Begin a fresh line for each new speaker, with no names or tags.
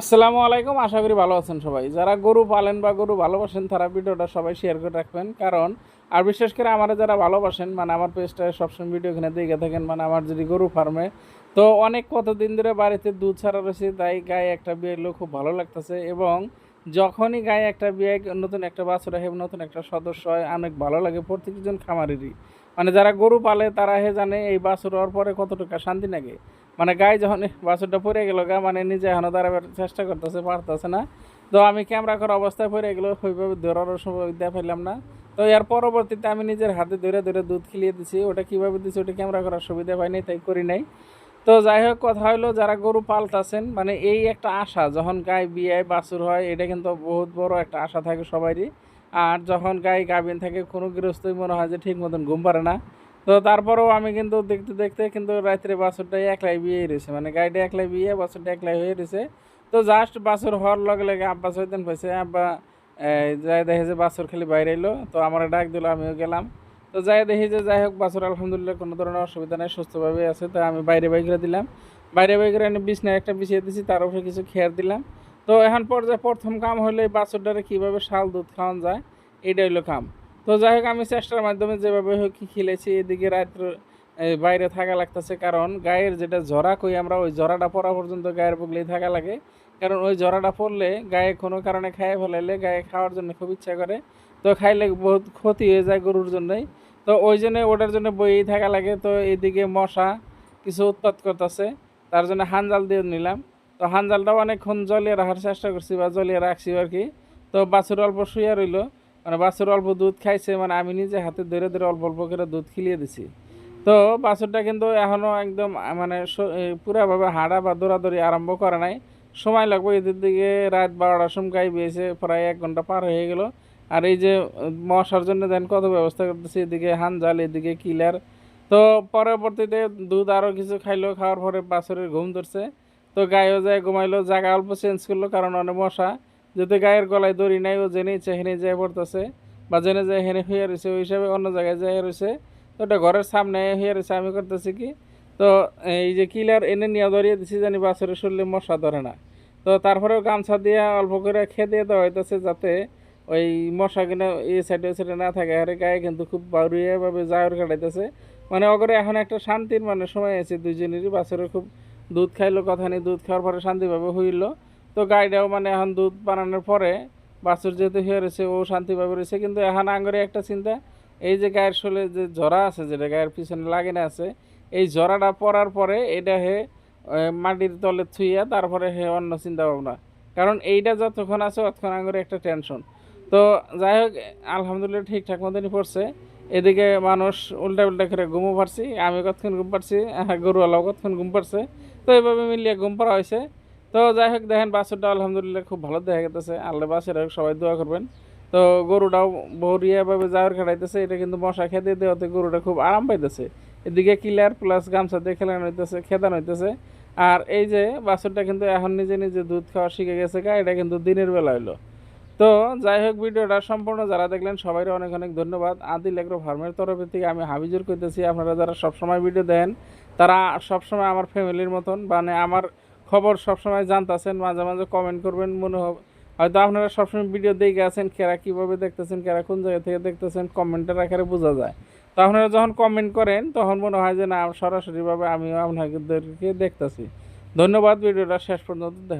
আসসালামু আলাইকুম, আশা করি ভালো আছেন সবাই। যারা গরু পালেন বা গরু ভালোবাসেন, তারা ভিডিওটা সবাই শেয়ার করে রাখবেন। কারণ, আর বিশেষ করে আমার যারা ভালোবাসেন মানে আমার পেজটা সবসময় ভিডিও এখানে দেখে থাকেন মানে আমার যদি গরু ফার্মে, তো অনেক কতদিন ধরে বাড়িতে দুধ ছাড়া রয়েছে, তাই গায়ে একটা বিয়ে এলো খুব ভালো লাগতেছে এবং যখনই গায়ে একটা বিয়ে, নতুন একটা বাছুর হয়, নতুন একটা সদস্য হয়, অনেক ভালো লাগে। প্রত্যেকজন খামারেরই। মানে যারা গরু পালে, তারা হে জানে এই বাছুর হওয়ার পরে কতটুকু শান্তি লাগে। মানে গায়ে যখন বাছুরটা পড়ে গেল গা মানে নিজে এখনও দাঁড়াবার চেষ্টা করতেছে, পারতেছে না। তো আমি ক্যামেরা করা অবস্থায় পড়ে গেলো, ওইভাবে ধরারও সময় দেওয়া পাইলাম না। তো এর পরবর্তীতে আমি নিজের হাতে ধরে ধরে দুধ খিলিয়ে দিছি, ওটা কীভাবে দিছি ওটা ক্যামেরা করার সুবিধা পাইনি, তাই করি নাই। তো যাই হোক, কথা হলো যারা গরু পালতাছেন মানে এই একটা আশা, যখন গায়ে বিয়ে বাছুর হয়, এটা কিন্তু বহুত বড় একটা আশা থাকে সবারই। আর যখন গায়ে গাভিন থাকে, কোনো গৃহস্থই মনে হয় যে ঠিক মতন ঘুম পারে না। তো তারপরেও আমি কিন্তু দেখতে দেখতে কিন্তু রাত্রে বাছুরটাই একলাই বিয়ে রয়েছে মানে গাড়িটা একলাই বিয়ে বাছুরটা একলাই হয়ে রয়েছে তো জাস্ট বাছুর হওয়ার লগে লগে আব্বা সৈতেন পাইছে আব্বা যাই দেখে যে বাছুর খালি বাইরে এলো। তো আমার ডাক দিল, আমিও গেলাম। তো যাই দেখি যে যাই হোক বাছুর আলহামদুলিল্লাহ কোনো ধরনের অসুবিধা নেই সুস্থভাবে আছে। তো আমি বাইরে বাইরে দিলাম। বাইরে বাইরে আমি বিছনায় একটা বিছিয়ে দিছি, তার উপরে কিছু খেয়ার দিলাম। তো এখন পর্যায়ে প্রথম কাম হলে এই বাছুরটারে কীভাবে শাল দুধ খাওয়ানো যায় এটা হইল কাম। তো যাই হোক, আমি চেষ্টার মাধ্যমে যেভাবে হোক খেলেছি, এদিকে রাত্র বাইরে থাকা লাগতেছে। কারণ গায়ের যেটা জরা কই, আমরা ওই জরাটা পরা পর্যন্ত গায়ের বুগলেই থাকা লাগে। কারণ ওই জরাটা পড়লে গায়ে কোনো কারণে খাইয়ে ফেলাইলে গায়ে খাওয়ার জন্য খুব ইচ্ছা করে। তো খাইলে বহুত ক্ষতি হয়ে যায় গরুর জন্যই। তো ওই জন্য ওটার জন্য বইয়েই থাকা লাগে। তো এদিকে মশা কিছু উৎপাত করতেছে। তার জন্য হানজাল দিয়ে নিলাম। তো হানজালটাও অনেকক্ষণ জ্বলিয়ে রাখার চেষ্টা করছি বা জ্বলিয়ে রাখছি আর কি। তো বাছুর অল্প শুয়ে রইল। মানে বাছুর অল্প দুধ খাইছে মানে আমি নিজে হাতে ধরে ধরে অল্প অল্প করে দুধ খিলিয়ে দিছি। তো বাছুরটা কিন্তু এখনও একদম মানে পুরাভাবে হাঁটা বা দৌড়াদৌড়ি আরম্ভ করে নাই। সময় লাগবে এদের দিকে রাত বারোটার সময় গাই বেয়েছে, প্রায় এক ঘণ্টা পার হয়ে গেল। আর এই যে, মশার জন্য দেন কত ব্যবস্থা করতেছে, এদিকে হানজাল, এদিকে কিলার। তো পরবর্তীতে দুধ আরও কিছু খাইলো, খাওয়ার পরে বাছুরের ঘুম ধরছে। তো গায়েও যায়, ঘুমাইলো, জায়গা অল্প চেঞ্জ করল, কারণ অনেক মশা। যদি গায়ের গলায় দড়ি নাই, ও জেনে ইচ্ছে হেনে যায় পড়তেছে, বা জেনে যায় হেনে হয়ে রয়েছে ওই হিসাবে অন্য জায়গায় যায় রয়েছে তো ওটা ঘরের সামনে হয়ে রয়েছে আমি করতেছি কি? তো এই যে কিলার এনে নিয়ে ধরিয়ে দিছি, জানি বাছরের শরীরে মশা ধরে না। তো তারপরেও গামছা দিয়ে অল্প করে খেয়ে দিয়ে দেওয়া হইতেছে, যাতে ওই মশা কিনা এই সাইডে সাইডে না থাকে। আরে গায়ে কিন্তু খুব বাউরিয়াভাবে জায়র কাটাইতেছে। মানে অগরে এখন একটা শান্তির মানে সময় আছে, দুইজনেরই বাছরের খুব দুধ খাইলো, কথা নেই, দুধ খাওয়ার পরে শান্তিভাবে হইল। তো গাইটাও মানে এখন দুধ বানানোর পরে বাছুর যেহেতু হয়ে রয়েছে, ও শান্তিভাবে রয়েছে। কিন্তু এখন আঙ্গরে একটা চিন্তা, এই যে গায়ের শোলে যে জরা আছে, যেটা গায়ের পিছনে লাগানো আছে, এই জরাটা পড়ার পরে এটা হে মাটির তলে থুইয়া তারপরে হে অন্য চিন্তা ভাবনা কারণ এইটা যতক্ষণ আছে ততক্ষণ আঙ্গরে একটা টেনশন। তো যাই হোক, আলহামদুলিল্লাহ ঠিকঠাক মতনই পড়ছে। এদিকে মানুষ উল্টা উল্টা করে ঘুমও পারছি আমি কতক্ষণ ঘুম পারছি গরুওয়ালাও কতক্ষণ ঘুম পারছে। তো এইভাবে মিলিয়ে ঘুম পাড়া হয়েছে। তো যাই হোক, দেখেন বাছুরটা আলহামদুলিল্লাহ খুব ভালো দেখা গেতেছে। আল্লাহ বাসের সবাই দোয়া করবেন। তো গরুটাও বহরিয়াভাবে জাওয়ার খাটাইতেছে, এটা কিন্তু মশা খেতে দেওয়াতে গরুটা খুব আরাম পাইতেছে। এদিকে কিলার প্লাস গামছা দিয়ে খেলানো হইতেছে, খেদানো হইতেছে। আর এই যে বাছুরটা কিন্তু এখন নিজে নিজে দুধ খাওয়া শিখে গেছে গা, এটা কিন্তু দিনের বেলা হইল। তো যাই হোক, ভিডিওটা সম্পূর্ণ যারা দেখলেন সবাই অনেক অনেক ধন্যবাদ। আদিল এগ্রো ফার্মের তরফ থেকে আমি হাবিজুর করতেছি আপনারা যারা সবসময় ভিডিও দেন তারা সবসময় আমার ফ্যামিলির মতন মানে আমার খবর সবসময় জানতেছেন, মাঝে মাঝে কমেন্ট করবেন, মনে হবে। হয়তো আপনারা সবসময় ভিডিও দেখে আছেন, কেরা কীভাবে দেখতেছেন, কেরা কোন জায়গা থেকে দেখতেছেন কমেন্টের আকারে বোঝা যায়। তো আপনারা যখন কমেন্ট করেন, তখন মনে হয় যে না, সরাসরিভাবে আমিও আপনাদেরকে দেখতেছি। ধন্যবাদ ভিডিওটা শেষ পর্যন্ত দেখা